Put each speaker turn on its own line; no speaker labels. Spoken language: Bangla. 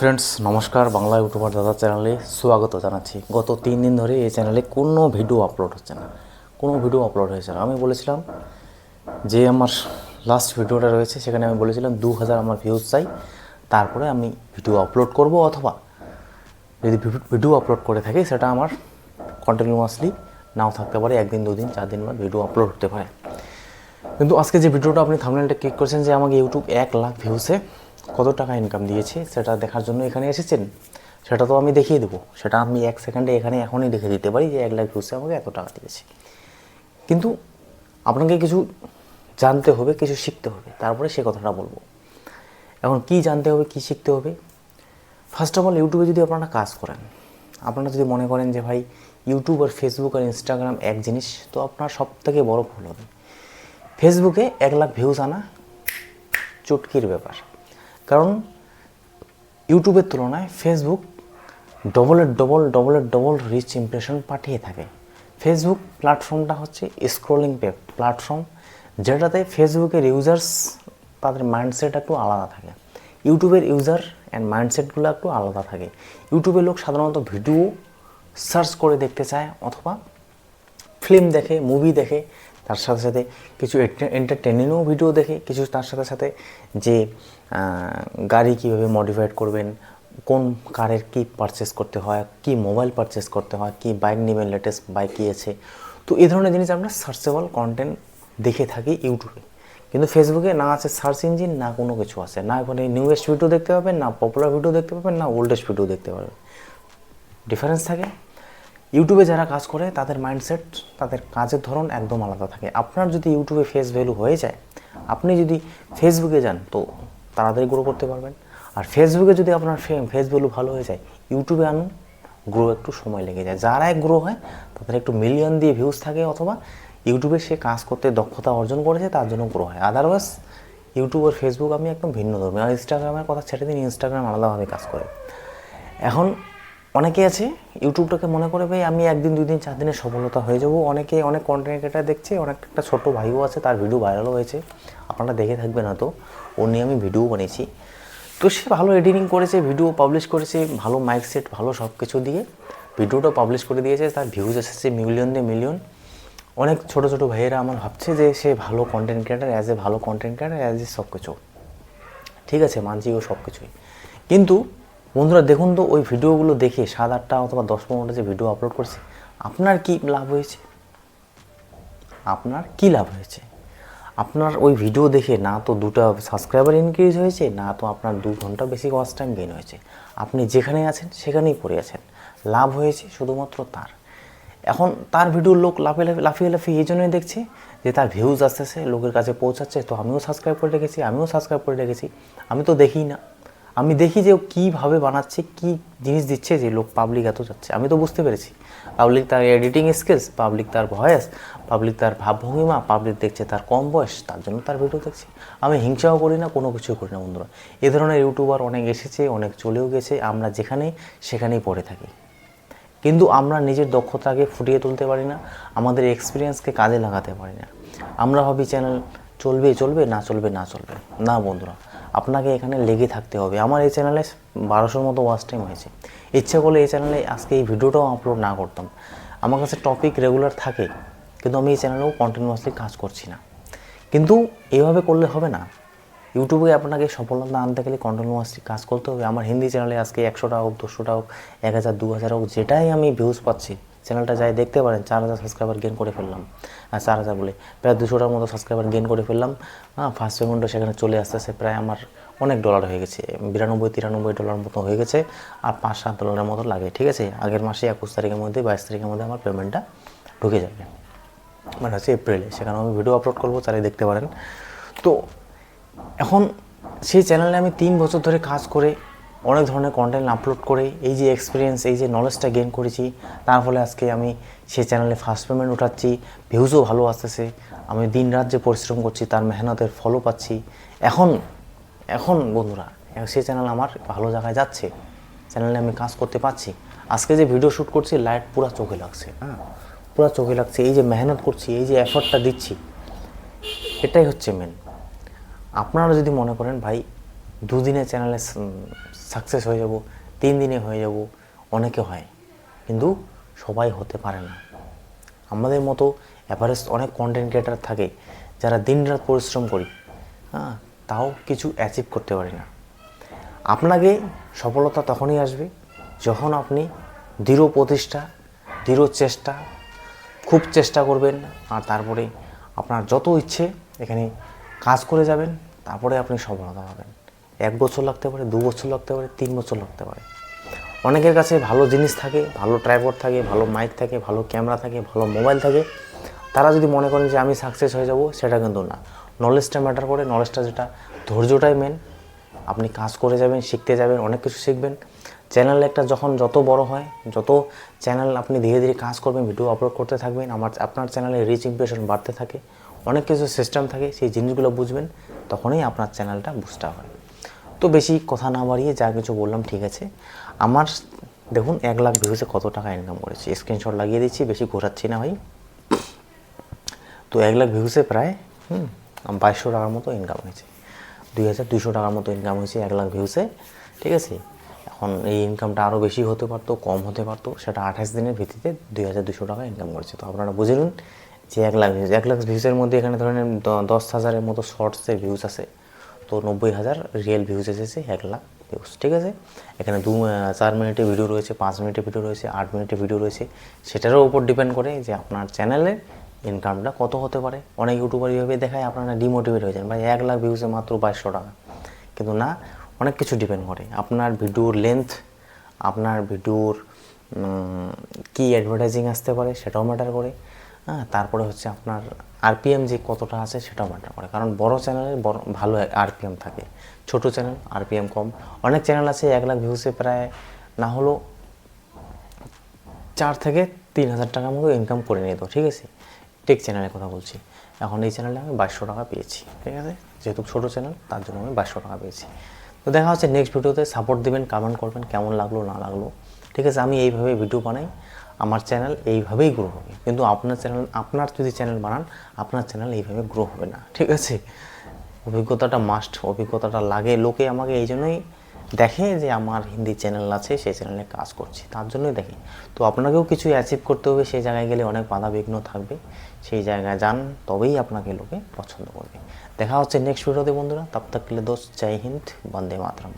ফ্রেন্ডস নমস্কার বাংলা ইউটিউবার দাদা চ্যানেলে স্বাগত জানাচ্ছি। গত তিন দিন ধরে এই চ্যানেলে কোনো ভিডিও আপলোড হচ্ছে না। কোনো ভিডিও আপলোড হয়েছে না। আমি বলেছিলাম যে আমার লাস্ট ভিডিওটা রয়েছে, সেখানে আমি বলেছিলাম দু হাজার আমার ভিউজ চাই। তারপরে আমি ভিডিও আপলোড করব অথবা যদি ভিডিও আপলোড করে থাকি, সেটা আমার কন্টিনিউয়াসলি নাও থাকতে পারে, একদিন, দুদিন, চার দিন বাদ ভিডিও আপলোড হতে পারে। কিন্তু আজকে যে ভিডিওটা আপনি থামনেলটা ক্লিক করেছেন যে আমাকে ইউটিউব এক লাখ ভিউসে কত টাকা ইনকাম দিয়েছে সেটা দেখার জন্য এখানে এসেছেন? সেটা তো আমি দেখিয়ে দেবো। সেটা আমি এক সেকেন্ডে এখানে এখনই দেখে দিতে পারি যে এক লাখ ভিউসে আমাকে এত টাকা দিয়েছে। কিন্তু আপনাকে কিছু জানতে হবে, কিছু শিখতে হবে। তারপরে সে কথাটা বলব। এখন কি জানতে হবে, কি শিখতে হবে? ফার্স্ট অফ অল ইউটিউবে যদি আপনারা কাজ করেন, আপনারা যদি মনে করেন যে ভাই ইউটিউব আর ফেসবুক আর ইনস্টাগ্রাম এক জিনিস, তো আপনার সব থেকে বড় ভুল হবে। ফেসবুকে এক লাখ ভিউজ আনা চুটকির ব্যাপার। কারণ ইউটিউবের তুলনায় ফেসবুক ডবলের ডবল ডবলের ডবল রিচ ইমপ্রেশন পাঠিয়ে থাকে। ফেসবুক প্ল্যাটফর্মটা হচ্ছে স্ক্রোলিং পে প্ল্যাটফর্ম যেটাতে ফেসবুকের ইউজার্স তাদের মাইন্ডসেট একটু আলাদা থাকে। ইউটিউবের ইউজার অ্যান্ড মাইন্ডসেটগুলো একটু আলাদা থাকে। ইউটিউবের লোক সাধারণত ভিডিও সার্চ করে দেখতে চায় অথবা ফিল্ম দেখে মুভি দেখে। তার সাথে সাথে কিছু এন্টারটেনিংও ভিডিও দেখে, কিছু তার সাথে সাথে যে গাড়ি কীভাবে মডিফাইড করবেন, কোন কারের কি পারচেস করতে হয়, কি মোবাইল পারচেস করতে হয়, কি বাইক নেবেন লেটেস্ট বাইক কী আছে। তো এই ধরনের জিনিস আমরা সার্চেবল কন্টেন্ট দেখে থাকি ইউটিউবে কিন্তু ফেসবুকে না আছে সার্চ ইঞ্জিন না কোনো কিছু আছে। না ওখানে নিউয়েস্ট ভিডিও দেখতে পাবেন, না পপুলার ভিডিও দেখতে পাবেন, না ওল্ডেস্ট ভিডিও দেখতে পাবেন। ডিফারেন্স থাকে? ইউটিউবে যারা কাজ করে, তাদের মাইন্ডসেট তাদের কাজের ধরন একদম আলাদা থাকে। আপনার যদি ইউটিউবে ফেস ভ্যালু হয়ে যায়, আপনি যদি ফেসবুকে যান, তো তাড়াতাড়ি গ্রো করতে পারবেন। আর ফেসবুকে যদি আপনার ফেস ভ্যালু ভালো হয়ে যায় ইউটিউবে আনুন গ্রো একটু সময় লেগে যায়। যারা গ্রো হয়, তাদের একটু মিলিয়ন দিয়ে ভিউজ থাকে, অথবা ইউটিউবে সে কাজ করতে দক্ষতা অর্জন করেছে, তার জন্য গ্রো হয়। আদারওয়াইজ ইউটিউব আর ফেসবুক আমি একদম ভিন্ন ধর্মী। আর ইনস্টাগ্রামের কথা ছেড়ে দিন ইনস্টাগ্রাম আলাদাভাবে কাজ করে। এখন অনেকে আছে, ইউটিউবটাকে মনে করে, ভাই, আমি একদিন, দুই দিন, চার দিনের সফলতা হয়ে যাব। অনেকে অনেক কন্টেন্ট ক্রিয়েটার দেখছে অনেক একটা ছোটো ভাইও আছে, তার ভিডিও ভাইরালও হয়েছে। আপনারা দেখে থাকবেন না তো ও নিয়ে আমি ভিডিও বানিয়েছি। তো সে ভালো এডিটিং করেছে ভিডিও পাবলিশ করেছে, ভালো মাইক সেট ভালো সব কিছু দিয়ে ভিডিওটা পাবলিশ করে দিয়েছে, তার ভিউজ এসেছে মিলিয়ন দিয়ে মিলিয়ন অনেক ছোটো ছোটো ভাইয়েরা আমার ভাবছে যে সে ভালো কন্টেন্ট ক্রিয়েটার অ্যাজ এ ভালো কন্টেন্ট ক্রিয়েটার অ্যাজ এ সব কিছু ঠিক আছে, মানছি ও সব কিছুই কিন্তু বন্ধুরা, দেখুন তো, ওই ভিডিওগুলো দেখে সাত আটটা অথবা দশ পনেরোটা যে ভিডিও আপলোড করছে, আপনার কি লাভ হয়েছে? আপনার কি লাভ হয়েছে? আপনার ওই ভিডিও দেখে না তো দুটো সাবস্ক্রাইবার ইনক্রিজ হয়েছে, না তো আপনার দু ঘণ্টা বেশি ওয়াচ টাইম গেইন হয়েছে। আপনি যেখানে আছেন, সেখানেই পড়ে আছেন। লাভ হয়েছে শুধুমাত্র তার। এখন তার ভিডিও লোক লাফিয়ে লাফিয়ে লাফিয়ে লাফিয়ে এই জন্যই দেখছে যে তার ভিউজ আসতেছে, লোকের কাছে পৌঁছাচ্ছে, তো আমিও সাবস্ক্রাইব করে রেখেছি, আমিও সাবস্ক্রাইব করে রেখেছি। আমি তো দেখি না। আমি দেখি যে ও কীভাবে বানাচ্ছে, কী জিনিস দিচ্ছে যে লোক পাবলিক এত যাচ্ছে আমি তো বুঝতে পেরেছি। পাবলিক তার এডিটিং স্কিলস পাবলিক তার ভয়েস পাবলিক তার ভাবভঙ্গিমা পাবলিক দেখছে তার কম বয়স, তার জন্য তার ভিডিও দেখছে। আমি হিংসাও করি না, কোনো কিছুই করি না বন্ধুরা। এ ধরনের ইউটিউবার অনেক এসেছে, অনেক চলেও গেছে, আমরা যেখানে সেখানেই পড়ে থাকি। কিন্তু আমরা নিজের দক্ষতাকে ফুটিয়ে তুলতে পারি না, আমাদের এক্সপিরিয়েন্সকে কাজে লাগাতে পারি না। আমরা ভাবি চ্যানেল চলবে চলবে, না চলবে না চলবে। না বন্ধুরা। আপনাকে এখানে লেগে থাকতে হবে। আমার এই চ্যানেলে বারোশোর মতো ওয়াচ টাইম হয়েছে। ইচ্ছা করলে এই চ্যানেলে আজকে এই ভিডিওটাও আপলোড না করতাম। আমার কাছে টপিক রেগুলার থাকে, কিন্তু আমি এই চ্যানেলেও কন্টিনিউয়াসলি কাজ করছি না। কিন্তু এইভাবে করলে হবে না। ইউটিউবে আপনাকে সফলতা আনতে গেলে কন্টিনিউয়াসলি কাজ করতে হবে। আমার হিন্দি চ্যানেলে আজকে একশোটা হোক, দুশোটা হোক, এক হাজার, দু হাজার হোক, যেটাই আমি ভিউজ পাচ্ছি চ্যানেলটা যাই দেখতে পারেন, চার হাজার সাবস্ক্রাইবার গেন করে ফেললাম। আর চার হাজার বলে, প্রায় দুশোটার মতো সাবস্ক্রাইবার গেন করে ফেললাম। হ্যাঁ ফার্স্ট পেমেন্টও সেখানে চলে আসতে আসতেছে, প্রায় আমার অনেক ডলার হয়ে গেছে, বিরানব্বই, তিরানব্বই ডলার মতো হয়ে গেছে, আর পাঁচ, সাত ডলারের মতো লাগে, ঠিক আছে? আগের মাসে একুশ তারিখের মধ্যে, বাইশ তারিখের মধ্যে আমার পেমেন্টটা ঢুকে যাবে। মানে হচ্ছে এপ্রিলে সেখানে আমি ভিডিও আপলোড করব, চালিয়ে দেখতে পারেন। তো, এখন সেই চ্যানেলে আমি তিন বছর ধরে কাজ করে অনেক ধরনের কন্টেন্ট আপলোড করে এই যে এক্সপিরিয়েন্স এই যে নলেজটা গেইন করেছি, তার ফলে আজকে আমি সেই চ্যানেলে ফার্স্ট পেমেন্ট উঠাচ্ছি ভিউজও ভালো আসতেছে, আমি দিন রাত যে পরিশ্রম করছি, তার মেহনতের ফলও পাচ্ছি। এখন এখন বন্ধুরা, সেই চ্যানেল আমার ভালো জায়গায় যাচ্ছে চ্যানেলে আমি কাজ করতে পারছি। আজকে যে ভিডিও শ্যুট করছি লাইট পুরো চোখে লাগছে হ্যাঁ? পুরো চোখে লাগছে, এই যে মেহনত করছি, এই যে এফর্টটা দিচ্ছি, এটাই হচ্ছে মেন আপনারা যদি মনে করেন, ভাই দুদিনে চ্যানেলে সাকসেস হয়ে যাব, তিন দিনে হয়ে যাব, অনেকে হয়। কিন্তু সবাই হতে পারে না। আমাদের মতো অ্যাভারেজ অনেক কন্টেন্ট ক্রিয়েটার থাকে, যারা দিনরাত পরিশ্রম করি হ্যাঁ তাও কিছু অ্যাচিভ করতে পারি না। আপনাকে সফলতা তখনই আসবে যখন আপনি দৃঢ় প্রতিষ্ঠা, দৃঢ় চেষ্টা, খুব চেষ্টা করবেন, আর তারপরে আপনার যত ইচ্ছে এখানে কাজ করে যাবেন, তারপরে আপনি সফলতা পাবেন। এক বছর লাগতে পারে, দু বছর লাগতে পারে, তিন বছর লাগতে পারে। অনেকের কাছে ভালো জিনিস থাকে, ভালো ট্রাইপড থাকে, ভালো মাইক থাকে, ভালো ক্যামেরা থাকে, ভালো মোবাইল থাকে। তারা যদি মনে করেন যে আমি সাকসেস হয়ে যাব, সেটা কিন্তু না। নলেজটা ম্যাটার করে নলেজটা যেটা ধৈর্যটাই মেন আপনি কাজ করে যাবেন, শিখতে যাবেন, অনেক কিছু শিখবেন। চ্যানেল একটা যখন যত বড় হয়, যত চ্যানেল আপনি ধীরে ধীরে কাজ করবেন ভিডিও আপলোড করতে থাকবেন, আমার, আপনার চ্যানেলে রিচ ইমপ্রেশন বাড়তে থাকে। অনেক কিছু সিস্টেম থাকে, সেই জিনিসগুলো বুঝবেন, তখনই আপনার চ্যানেলটা বুঝতে হয়। তো বেশি কথা না বাড়িয়ে যা কিছু বললাম, ঠিক আছে। আমার দেখুন, এক লাখ ভিউসে কত টাকা ইনকাম করেছি। স্ক্রিনশট লাগিয়ে দিচ্ছি, বেশি ঘোরাচ্ছি না ভাই। তো এক লাখ ভিউসে প্রায়, হুম, বাইশশো টাকার মতো ইনকাম হয়েছে। দুই হাজার দুইশো টাকার মতো ইনকাম হয়েছে এক লাখ ভিউসে ঠিক আছে। এখন এই ইনকামটা আরও বেশি হতে পারতো, কম হতে পারতো, সেটা আঠাশ দিনের ভিত্তিতে দুই হাজার দুশো টাকা ইনকাম করেছে। তো আপনারা বুঝে নিন যে এক লাখ ভিউজ এক লাখ ভিউজের মধ্যে এখানে ধরেন দশ হাজারের মতো শর্টসের ভিউজ আছে। তো নব্বই হাজার রিয়েল ভিউজ এসেছে, এক লাখ ভিউজ ঠিক আছে? এখানে দু চার মিনিটের ভিডিও রয়েছে, পাঁচ মিনিটের ভিডিও রয়েছে, আট মিনিটের ভিডিও রয়েছে। সেটারও উপর ডিপেন্ড করে যে আপনার চ্যানেলের ইনকামটা কত হতে পারে। অনেক ইউটিউবার এইভাবে দেখায়, আপনারা ডিমোটিভেট হয়ে যান। ভাই, এক লাখ ভিউজে মাত্র বাইশশো টাকা। কিন্তু না, অনেক কিছু ডিপেন্ড করে। আপনার ভিডিওর লেন্থ আপনার ভিডিওর কি অ্যাডভার্টাইজিং আসতে পারে, সেটাও ম্যাটার করে। হ্যাঁ তারপরে হচ্ছে আপনার আরপিএম যে কতটা আছে সেটাও ম্যাটার করে। কারণ বড় চ্যানেলে বড়, ভালো আরপিএম থাকে। ছোট চ্যানেল, আরপিএম কম। অনেক চ্যানেল আছে, এক লাখ ভিউসে প্রায় না হলেও চার থেকে তিন হাজার টাকার মতো ইনকাম করে নিয়ে ঠিক আছে? টেক চ্যানেলের কথা বলছি। এখন এই চ্যানেলে আমি বাইশশো টাকা পেয়েছি, ঠিক আছে? যেহেতু ছোটো চ্যানেল তার জন্য আমি বাইশশো টাকা পেয়েছি। তো দেখা হচ্ছে নেক্সট ভিডিওতে সাপোর্ট দেবেন কমেন্ট করবেন, কেমন লাগল, না লাগল, ঠিক আছে? আমি এইভাবে ভিডিও বানাই। আমার চ্যানেল এইভাবেই গ্রো হবে। কিন্তু আপনার চ্যানেল আপনার যদি চ্যানেল বানান, আপনার চ্যানেল এইভাবে গ্রো হবে না, ঠিক আছে? অভিজ্ঞতাটা মাস্ট অভিজ্ঞতাটা লাগে। লোকে আমাকে এই জন্যই দেখে যে আমার হিন্দি চ্যানেল আছে, সেই চ্যানেলে কাজ করছি, তার জন্যই দেখে। তো আপনাকেও কিছু অ্যাচিভ করতে হবে, সেই জায়গায় গেলে অনেক বাধা বিঘ্ন থাকবে। সেই জায়গায় যান, তবেই আপনাকে লোকে পছন্দ করবে। দেখা হচ্ছে নেক্সট ভিডিওতে বন্ধুরা। কে লিয়ে দোস্ত, জয় হিন্দ, বন্দে মাতরম।